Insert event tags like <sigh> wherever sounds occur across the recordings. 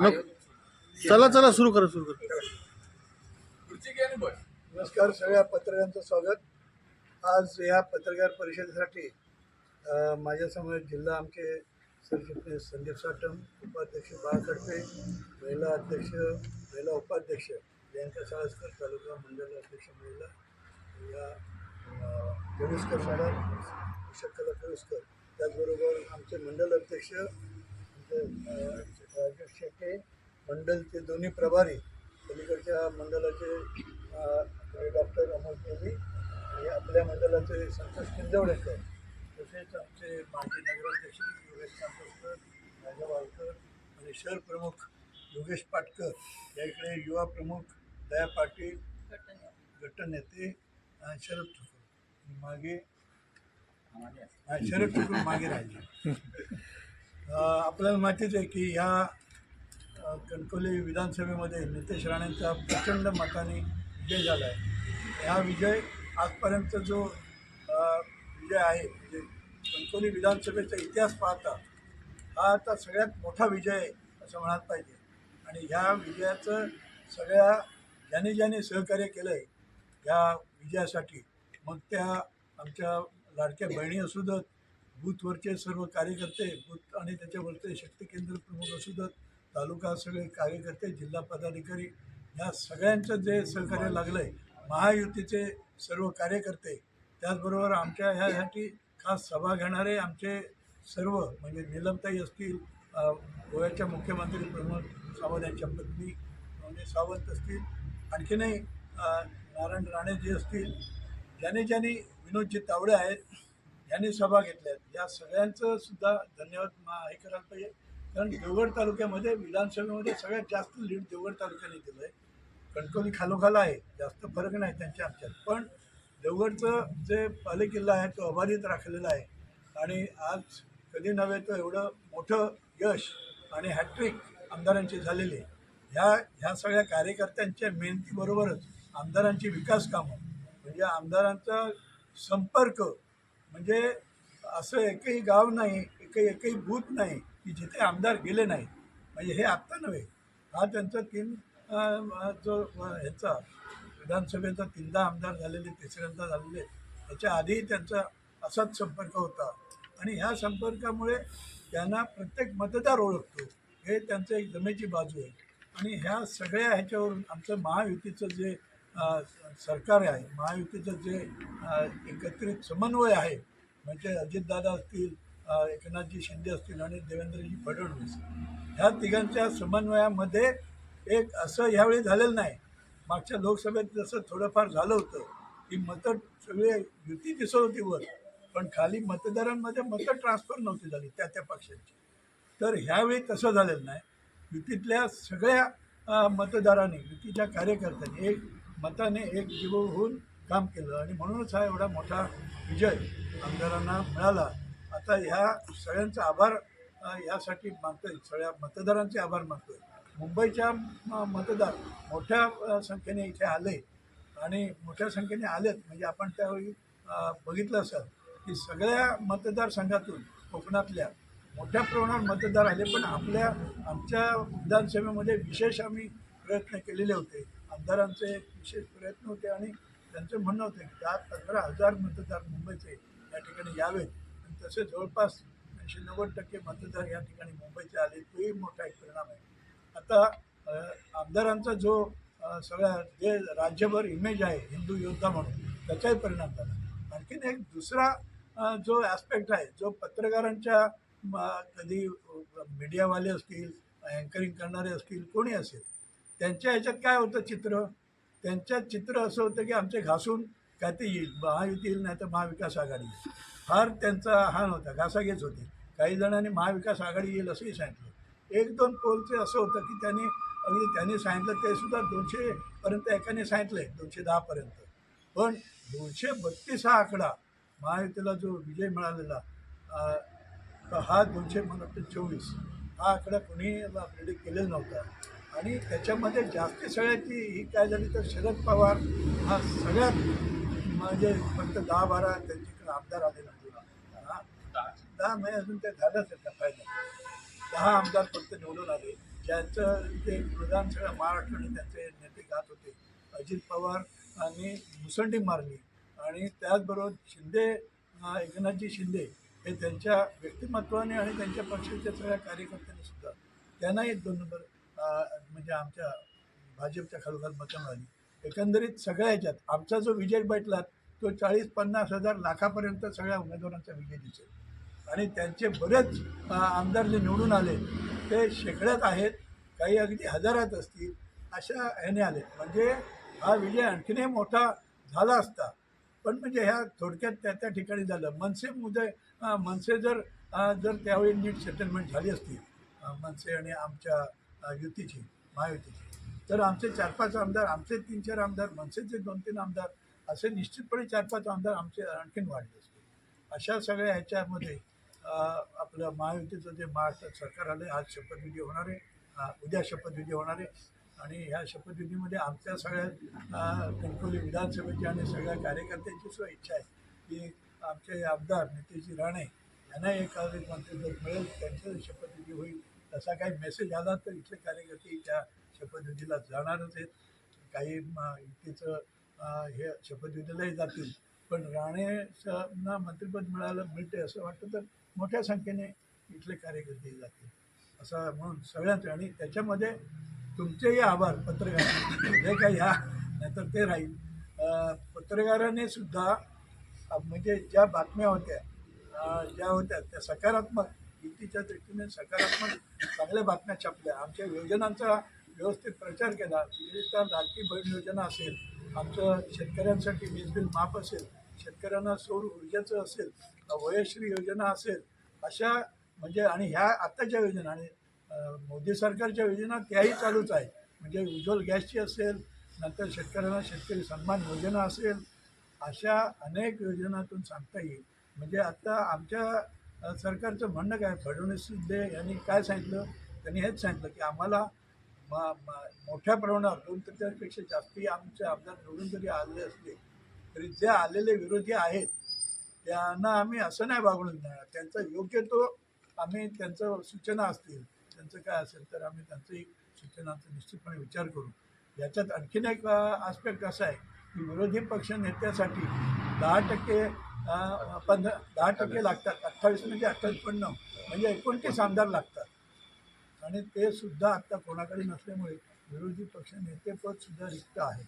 मग चला चला सुरू करा सुरू करा. नमस्कार सगळ्या पत्रकारांचं स्वागत. आज या पत्रकार परिषदेसाठी माझ्यासमोर जिल्हा आमचे सरचिटणीस संदीप साटम उपाध्यक्ष बाळ कडपे महिला अध्यक्ष महिला उपाध्यक्ष जयंत साळसकर तालुका मंडळ अध्यक्ष महिला या गणेशकर केळुसकर शकला गणेशकर त्याचबरोबर आमचे मंडल अध्यक्ष आमचे अ, राजेश शेट्टे मंडलचे दोन्ही प्रभारी पलीकडच्या मंडळाचे डॉक्टर अमोल केली आणि आपल्या मंडळाचे संतोष किंजवडेकर. तसेच आमचे माजी नगराध्यक्ष योगेश कांतोसकर राजा वाळकर आणि शहर प्रमुख योगेश पाटकर. या इकडे युवा प्रमुख दया पाटील गटनेते आणि शरद ठाकूर मागे हा, शरद ठाकूर मागे राहिले. <laughs> आपल्याला माहितीच आहे की ह्या कणकवली विधानसभेमध्ये नितेश राणेंचा प्रचंड मताने विजय झाला आहे. हा विजय आजपर्यंत जो विजय आहे म्हणजे कणकवली विधानसभेचा इतिहास पाहता हा आता सगळ्यात मोठा विजय आहे असं म्हणायला पाहिजे. आणि ह्या विजयाचं सगळ्या ज्याने ज्याने सहकार्य केलं आहे या विजयासाठी मग त्या आमच्या लाडक्या बहिणी असू देत बूथवरचे सर्व कार्यकर्ते बूथ आणि त्याच्यावरचे शक्ती केंद्र प्रमुख असू तालुका सगळे कार्यकर्ते जिल्हा पदाधिकारी या सगळ्यांचं जे सहकार्य लागलं आहे महायुतीचे सर्व कार्यकर्ते त्याचबरोबर आमच्या ह्यासाठी खास सभा घेणारे आमचे सर्व म्हणजे निलमताई असतील गोव्याच्या मुख्यमंत्री प्रमोद सावंत यांच्या पत्नी म्हणजे सावंत असतील आणखीनही नारायण नारायण राणेजी असतील ज्याने ज्याने विनोदजी तावडे आहेत यांनी सभा घेतल्यात या सगळ्यांचं सुद्धा धन्यवाद मा हे करायला पाहिजे. कारण देवगड तालुक्यामध्ये विधानसभेमध्ये सगळ्यात जास्त लीड देवगड तालुक्याने दिलं आहे कणकवली खालोखाल आहे. जास्त फरक नाही त्यांच्या आमच्यात. पण देवगडचं जे पाले किल्ला आहे तो अबाधित राखलेला आहे. आणि आज कधी नव्हे तर एवढं मोठं यश आणि हॅट्रिक आमदारांची झालेली आहे. ह्या ह्या सगळ्या कार्यकर्त्यांच्या मेहनतीबरोबरच आमदारांची विकास कामं म्हणजे आमदारांचा संपर्क म्हणजे असं एकही गाव नाही एकही एकही बूथ नाही की जिथे आमदार गेले नाही म्हणजे हे आत्ता नव्हे. हा त्यांचा तीन जो ह्याचा विधानसभेचा तीनदा आमदार झालेले तिसऱ्यांदा झालेले त्याच्या आधी त्यांचा असाच संपर्क होता. आणि ह्या संपर्कामुळे त्यांना प्रत्येक मतदार ओळखतो. हे त्यांचं एक जमेची बाजू आहे. आणि ह्या सगळ्या ह्याच्यावरून आमचं महायुतीचं जे सरकार आहे. महायुतीचं जे एकत्रित समन्वय आहे म्हणजे अजितदादा असतील एकनाथजी शिंदे असतील आणि देवेंद्रजी फडणवीस ह्या तिघांच्या समन्वयामध्ये एक असं ह्यावेळी झालेलं नाही. मागच्या लोकसभेत जसं थोडंफार झालं होतं की मतं सगळे युती दिसत होती वर पण खाली मतदारांमध्ये मतं ट्रान्सफर नव्हती झाली त्या त्या पक्षांची. तर ह्यावेळी तसं झालेलं नाही. युतीतल्या सगळ्या मतदारांनी युतीच्या कार्यकर्त्यांनी एक मताने एक जीव होऊन काम केलं. आणि म्हणूनच हा एवढा मोठा विजय आमदारांना मिळाला. आता ह्या सगळ्यांचा आभार अ, यासाठी मानतोय. सगळ्या मतदारांचे आभार मानतोय. मुंबईच्या मतदार मोठ्या संख्येने इथे आले. आणि मोठ्या संख्येने आलेत. म्हणजे आपण त्यावेळी बघितलं असेल की सगळ्या मतदारसंघातून कोकणातल्या मोठ्या प्रमाणात मतदार आले. पण आपल्या आमच्या विधानसभेमध्ये विशेष आम्ही प्रयत्न केलेले होते. आमदारांचे एक विशेष प्रयत्न होते आणि त्यांचं म्हणणं होतं की दहा पंधरा हजार मतदार मुंबईचे या ठिकाणी यावेत. आणि तसे जवळपास ऐंशी नव्वद टक्के मतदार या ठिकाणी मुंबईचे आले तोही मोठा एक परिणाम आहे. आता आमदारांचा जो सगळ्या जे राज्यभर इमेज आहे हिंदू योद्धा म्हणून त्याचाही परिणाम झाला. आणखीन एक दुसरा जो ॲस्पेक्ट आहे जो पत्रकारांच्या कधी मीडियावाले असतील अँकरिंग करणारे असतील कोणी असेल त्यांच्या ह्याच्यात काय होतं चित्र? त्यांच्यात चित्र असं होतं की आमचे घासून काय ते येईल महायुती येईल नाही तर महाविकास आघाडी येईल. फार त्यांचा हा नव्हता घासाघेच होती. काही जणांनी महाविकास आघाडी येईल असंही सांगितलं. एक दोन पोलचे असं होतं की त्यांनी अगदी त्यांनी सांगितलं ते सुद्धा दोनशेपर्यंत एकाने सांगितलं आहे दोनशे दहापर्यंत पण दोनशे बत्तीस हा आकडा महायुतीला जो विजय मिळालेला हा दोनशे मला वाटतं चोवीस हा आकडा कोणी प्रेडिक्ट केलेला नव्हता. आणि त्याच्यामध्ये जास्ती सगळ्याची ही काय झाली तर शरद पवार हा सगळ्यात म्हणजे फक्त दहा बारा त्यांच्याकडे आमदार आले नव्हते दहा महिने अजून ते झालंच आहे फायदा दहा आमदार फक्त निवडून आले. ज्यांचं ते प्रधान सगळ्या महाराष्ट्राने त्यांचे नेते गात होते. अजित पवार आणि मुसंडी मारली. आणि त्याचबरोबर शिंदे एकनाथजी शिंदे हे त्यांच्या व्यक्तिमत्वाने आणि त्यांच्या पक्षाच्या सगळ्या कार्यकर्त्यांनी सुद्धा त्यांनाही दोन नंबर म्हणजे आमच्या भाजपच्या खालोखाल मतं मिळाली एकंदरीत सगळ्या ह्याच्यात आमचा जो विजय भेटला तो चाळीस पन्नास हजार लाखापर्यंत सगळ्या उमेदवारांचा विजय दिसेल. आणि त्यांचे बरेच आमदार जे निवडून आले ते शेकड्यात आहेत काही अगदी हजारात असतील अशा ह्याने आले. म्हणजे हा विजय आणखीनही मोठा झाला असता. पण म्हणजे ह्या थोडक्यात त्या त्या ठिकाणी झालं. मनसे मुदे मनसे जर जर त्यावेळी नीट सेटलमेंट झाली असती मनसे आणि आमच्या युतीची महायुतीची. तर आमचे चार पाच आमदार आमचे तीन चार आमदार मनसेचे दोन तीन आमदार असे निश्चितपणे चार पाच आमदार आमचे आणखीन वाढले असते अशा सगळ्या ह्याच्यामध्ये आपलं महायुतीचं जे महाराष्ट्रात सरकार आलं आज शपथविधी होणार आहे. उद्या शपथविधी होणार आहे. आणि ह्या शपथविधीमध्ये आमच्या सगळ्या अं, कणकवली विधानसभेची आणि सगळ्या कार्यकर्त्यांची सुद्धा इच्छा आहे की आमचे आमदार नितेशजी राणे यांना एक मंत्रिपद मिळेल त्यांचं शपथविधी होईल. तसा काही मेसेज आला तर इथले कार्यकर्ते त्या शपथविधीला जाणारच आहेत. काही युतीचं हे शपथविधीलाही जातील. पण राणेंना मंत्रिपद मिळालं मिळते असं वाटतं तर मोठ्या संख्येने इथले कार्यकर्ते जातील. असं म्हणून सगळ्यांचं आणि त्याच्यामध्ये तुमचेही आभार पत्रकार. जे काही ह्या नाहीतर ते राहील. पत्रकाराने सुद्धा म्हणजे ज्या बातम्या होत्या ज्या होत्या त्या सकारात्मक युतीच्या दृष्टीने सकारात्मक चांगल्या बातम्या छापल्या. आमच्या योजनांचा व्यवस्थित प्रचार केला. विशेषतः लाडकी बहीण योजना असेल आमचं शेतकऱ्यांसाठी वीज बिल माफ असेल शेतकऱ्यांना सौर ऊर्जेचं असेल वयश्री योजना असेल अशा म्हणजे आणि ह्या आत्ताच्या योजना आणि मोदी सरकारच्या योजना त्याही चालूच आहे म्हणजे उज्ज्वल गॅसची असेल नंतर शेतकऱ्यांना शेतकरी सन्मान योजना असेल अशा अनेक योजनातून सांगता येईल. म्हणजे आत्ता आमच्या सरकारचं म्हणणं काय? फडणवीस शिंदे यांनी काय सांगितलं? त्यांनी हेच सांगितलं की आम्हाला मा मोठ्या प्रमाणावर दोन तृतीयांपेक्षा जास्ती आमचे आमदार निवडून जरी आले असले तरी जे आलेले विरोधी आहेत त्यांना आम्ही असं नाही वागणूक देणार. त्यांचा योग्य तो आम्ही त्यांचं सूचना असतील त्यांचं काय असेल तर आम्ही त्यांचंही सूचनांचा निश्चितपणे विचार करू. याच्यात आणखीन एक आस्पेक्ट असा आहे की विरोधी पक्ष नेत्यासाठी दहा टक्के पंधरा दहा टक्के लागतात. अठ्ठावीस म्हणजे अठ्ठावीस पण नऊ. म्हणजे एकोणतीस आमदार लागतात. आणि ते सुद्धा आत्ता कोणाकडे नसल्यामुळे विरोधी पक्ष नेतेपद सुद्धा रिक्त आहे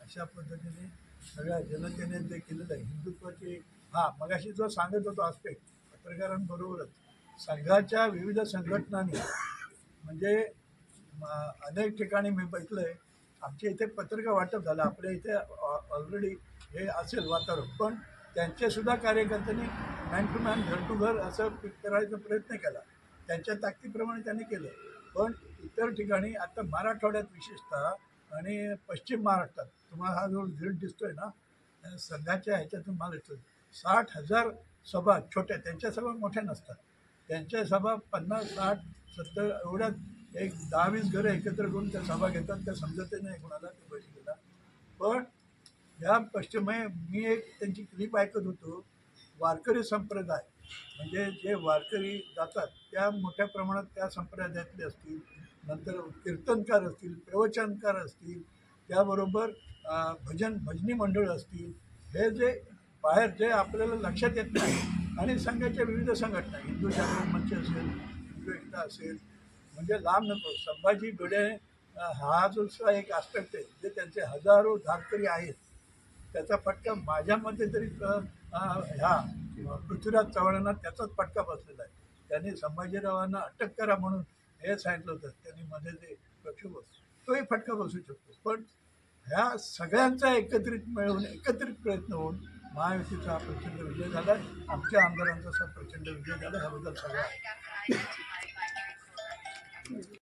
अशा पद्धतीने सगळ्या जनतेने ते केलेलं आहे हिंदुत्वाची हां मगाशी जो सांगत होतो आस्पेक्ट पत्रकारांबरोबरच संघाच्या विविध संघटनांनी म्हणजे अनेक ठिकाणी मी बघितलं आहे आमच्या इथे पत्रिका वाटप झालं. आपल्या इथे ऑलरेडी हे असेल वातावरण. पण त्यांचेसुद्धा कार्यकर्त्यांनी मॅन टू मॅन घर टू घर असं करायचा प्रयत्न केला. त्यांच्या ताकदीप्रमाणे त्यांनी केलं. पण इतर ठिकाणी आता मराठवाड्यात विशेषतः आणि पश्चिम महाराष्ट्रात तुम्हाला हा जो झीड दिसतोय ना सध्याच्या ह्याच्यातून मला दिसतो साठ हजार सभा छोट्या त्यांच्या सभा मोठ्या नसतात. त्यांच्या सभा पन्नास साठ सत्तर एवढ्यात एक दहा वीस घरं एकत्र करून त्या सभा घेतात. त्या समजतही नाही कोणाला ते बैठकीला पण या पश्चिम मी एक त्यांची क्लिप ऐकत होतो. वारकरी संप्रदाय. म्हणजे जे वारकरी जातात त्या मोठ्या प्रमाणात त्या संप्रदायातले असतील. नंतर कीर्तनकार असतील प्रवचनकार असतील. त्याबरोबर भजन भजनी मंडळ असतील. हे जे बाहेर जे आपल्याला लक्षात येत नाही आणि संघाच्या विविध संघटना हिंदू जागरण मंच असेल हिंदू एकता असेल म्हणजे लांब नको संभाजी भिडे हा जो एक आस्पेक्ट आहे जे त्यांचे हजारो धारकरी आहेत. त्याचा फटका माझ्या मते तरी ह्या पृथ्वीराज चव्हाणांना त्याचाच फटका बसलेला आहे. त्यांनी संभाजीरावांना अटक करा म्हणून हे सांगितलं होतं. त्यांनी मध्ये ते प्रक्षोभ तोही फटका बसू शकतो. पण ह्या सगळ्यांचा एकत्रित मिळवून एकत्रित प्रयत्न होऊन महायुतीचा हा प्रचंड विजय झाला आमच्या आमदारांचा असा प्रचंड विजय झाला ह्याबद्दल सगळं